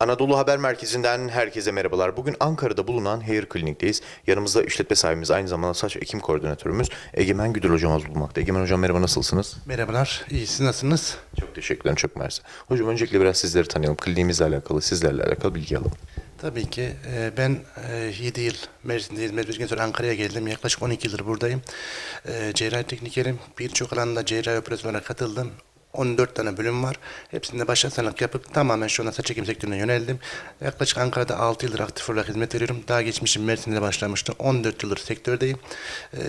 Anadolu Haber Merkezi'nden herkese merhabalar. Bugün Ankara'da bulunan Hair Clinic'teyiz. Yanımızda işletme sahibimiz aynı zamanda saç ekim koordinatörümüz Egemen Güdül hocamız bulunmakta. Egemen hocam merhaba nasılsınız? Merhabalar, iyi siz nasılsınız? Çok teşekkür ederim, çok mersi. Hocam öncelikle biraz sizleri tanıyalım. Kliniğimizle alakalı, sizlerle alakalı bilgi alalım. Tabii ki e, ben e, 7 yıl Mersin'de hizmet sonra Ankara'ya geldim. Yaklaşık 12 yıldır buradayım. E, cerrahi teknikerim. Birçok alanda cerrahi operasyonlara katıldım. 14 tane bölüm var. Hepsinde başlasanlık yapıp tamamen şu anda saç ekim sektörüne yöneldim. Yaklaşık Ankara'da 6 yıldır aktif olarak hizmet veriyorum. Daha geçmişim Mersin'de başlamıştım. 14 yıldır sektördeyim. E,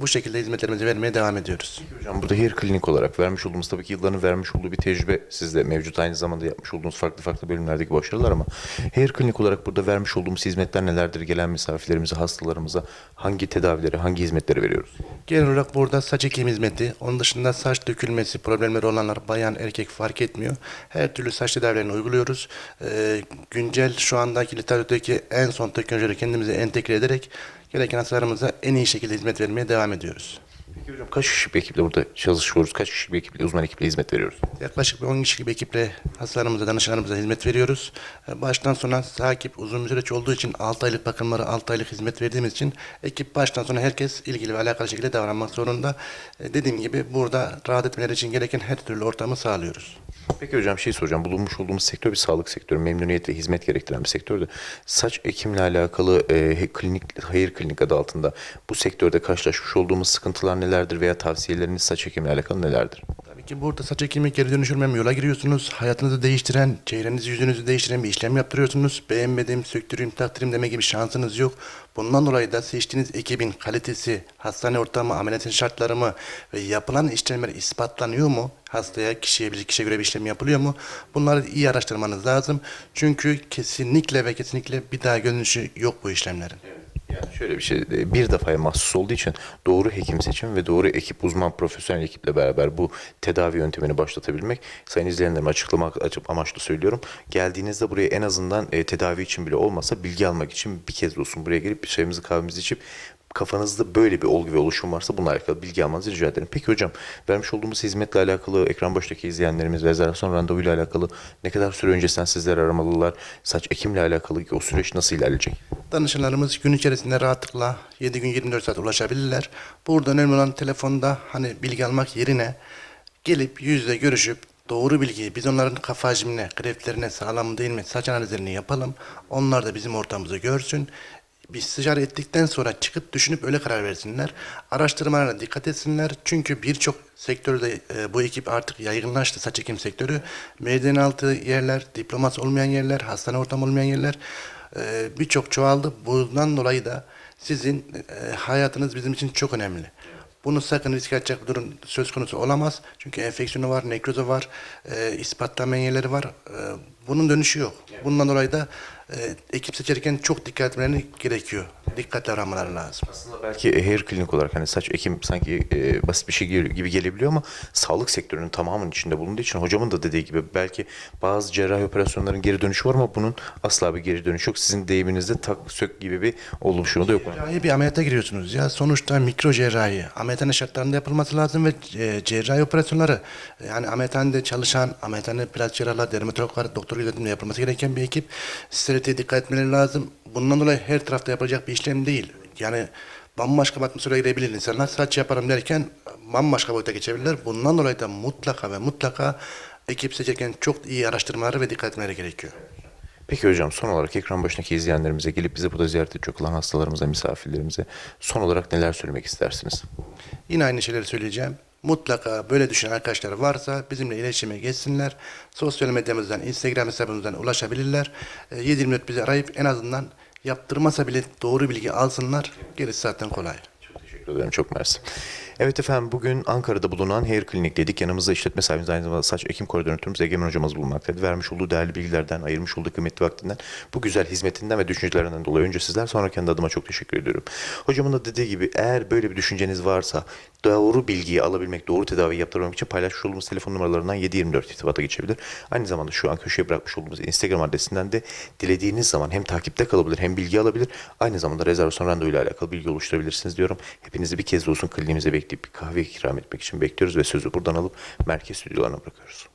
bu şekilde hizmetlerimizi vermeye devam ediyoruz. Hocam burada Hair Clinic olarak vermiş olduğumuz tabii ki yılların vermiş olduğu bir tecrübe sizde mevcut. Aynı zamanda yapmış olduğunuz farklı farklı bölümlerdeki başarılar ama Hair Clinic olarak burada vermiş olduğumuz hizmetler nelerdir? Gelen misafirlerimize, hastalarımıza hangi tedavileri, hangi hizmetleri veriyoruz? Genel olarak burada saç ekim hizmeti, onun dışında saç dökülmesi problemleri olanlar bayan erkek fark etmiyor. Her türlü saç tedavilerini uyguluyoruz. Ee, güncel şu andaki literatürdeki en son teknolojileri kendimize entegre ederek gereken hastalarımıza en iyi şekilde hizmet vermeye devam ediyoruz. Peki hocam kaç kişilik bir ekiple burada çalışıyoruz? Kaç kişilik bir ekiple, uzman ekiple hizmet veriyoruz? Yaklaşık bir 10 kişilik bir ekiple hastalarımıza, danışanlarımıza hizmet veriyoruz. Ee, Baştan sona takip uzun bir süreç olduğu için 6 aylık bakımları, 6 aylık hizmet verdiğimiz için ekip baştan sona herkes ilgili ve alakalı şekilde davranmak zorunda. Ee, Dediğim gibi burada rahat etmeleri için gereken her türlü ortamı sağlıyoruz. Peki hocam şey soracağım. Bulunmuş olduğumuz sektör bir sağlık sektörü. Memnuniyet ve hizmet gerektiren bir sektördü. Saç ekimle alakalı e, klinik, hayır klinik adı altında bu sektörde karşılaşmış olduğumuz sıkıntılar nelerdir veya tavsiyeleriniz saç ekimle alakalı nelerdir? Tabii ki burada saç ekimi geri dönüşümlem yola giriyorsunuz. Hayatınızı değiştiren, çehrenizi yüzünüzü değiştiren bir işlem yaptırıyorsunuz. Beğenmedim, söktüreyim, taktırayım deme gibi şansınız yok. Bundan dolayı da seçtiğiniz ekibin kalitesi, hastane ortamı, ameliyatın şartları mı ve yapılan işlemler ispatlanıyor mu? Hastaya, kişiye, bir kişiye göre bir işlem yapılıyor mu? Bunları iyi araştırmanız lazım. Çünkü kesinlikle ve kesinlikle bir daha dönüşü yok bu işlemlerin. Yani şöyle bir şey, e, bir defaya mahsus olduğu için doğru hekim seçim ve doğru ekip, uzman, profesyonel ekiple beraber bu tedavi yöntemini başlatabilmek, sayın izleyenlerime açıklamak amaçlı söylüyorum. Geldiğinizde buraya en azından e, tedavi için bile olmasa bilgi almak için bir kez olsun buraya gelip bir çayımızı kahvemizi içip kafanızda böyle bir olgu ve oluşum varsa bununla alakalı bilgi almanızı rica ederim. Peki hocam vermiş olduğumuz hizmetle alakalı ekran baştaki izleyenlerimiz rezervasyon randevuyla alakalı ne kadar süre öncesinden sizleri aramalılar? Saç ekimle alakalı o süreç nasıl ilerleyecek? Danışanlarımız gün içerisinde rahatlıkla 7 gün 24 saat ulaşabilirler. Burada önemli olan telefonda hani bilgi almak yerine gelip yüzle görüşüp doğru bilgiyi biz onların kafa hacmine, greflerine sağlam değil mi saç analizlerini yapalım. Onlar da bizim ortamımızı görsün. Biz istişare ettikten sonra çıkıp düşünüp öyle karar versinler. Araştırmalarına dikkat etsinler. Çünkü birçok sektörde e, bu ekip artık yaygınlaştı saç ekim sektörü. Merdiven altı yerler, diploması olmayan yerler, hastane ortamı olmayan yerler e, birçok çoğaldı. Bundan dolayı da sizin e, hayatınız bizim için çok önemli. Bunu sakın risk atacak bir durum söz konusu olamaz. Çünkü enfeksiyonu var, nekrozu var, e, ispatlanmayan yerleri var. E, bunun dönüşü yok. Bundan dolayı da e, ekip seçerken çok dikkat etmeleri gerekiyor. Dikkatli aranmaları lazım. Aslında belki hair klinik olarak hani saç ekim sanki e, basit bir şey gibi gelebiliyor ama sağlık sektörünün tamamının içinde bulunduğu için hocamın da dediği gibi belki bazı cerrahi operasyonların geri dönüşü var ama bunun asla bir geri dönüşü yok. Sizin deyiminizde tak sök gibi bir oluşumu da yok. Cerrahi bir ameliyata giriyorsunuz ya. Sonuçta mikro cerrahi. Ameliyathane şartlarında yapılması lazım ve e, cerrahi operasyonları yani ameliyathanede çalışan, ameliyathane plastik cerrahlar, dermatologlar, doktor yönetiminde yapılması gereken bir ekip. Steriliteye dikkat etmeleri lazım. Bundan dolayı her tarafta yapılacak bir işlem değil. Yani bambaşka bir atmosfere girebilir insanlar. Saç yaparım derken bambaşka boyuta geçebilirler. Bundan dolayı da mutlaka ve mutlaka ekip seçerken çok iyi araştırmaları ve dikkat etmeleri gerekiyor. Peki hocam son olarak ekran başındaki izleyenlerimize gelip bize burada ziyaret edecek olan hastalarımıza, misafirlerimize son olarak neler söylemek istersiniz? Yine aynı şeyleri söyleyeceğim. Mutlaka böyle düşünen arkadaşlar varsa bizimle iletişime geçsinler. Sosyal medyamızdan, Instagram hesabımızdan ulaşabilirler. E, 7 minut bizi arayıp en azından yaptırmasa bile doğru bilgi alsınlar. Gerisi zaten kolay. Çok teşekkür ederim. Çok mersi. Evet efendim bugün Ankara'da bulunan Hair Clinic dedik. Yanımızda işletme sahibimiz aynı zamanda saç ekim koordinatörümüz Egemen hocamız bulunmaktaydı. Vermiş olduğu değerli bilgilerden, ayırmış olduğu kıymetli vaktinden, bu güzel hizmetinden ve düşüncelerinden dolayı önce sizler sonra kendi adıma çok teşekkür ediyorum. Hocamın da dediği gibi eğer böyle bir düşünceniz varsa doğru bilgiyi alabilmek, doğru tedavi yaptırmak için paylaşmış olduğumuz telefon numaralarından 7-24 irtibata geçebilir. Aynı zamanda şu an köşeye bırakmış olduğumuz Instagram adresinden de dilediğiniz zaman hem takipte kalabilir hem bilgi alabilir. Aynı zamanda rezervasyon randevu ile alakalı bilgi oluşturabilirsiniz diyorum. Hepinizi bir kez olsun kliniğimize bekleyip bir kahve ikram etmek için bekliyoruz ve sözü buradan alıp merkez stüdyolarına bırakıyoruz.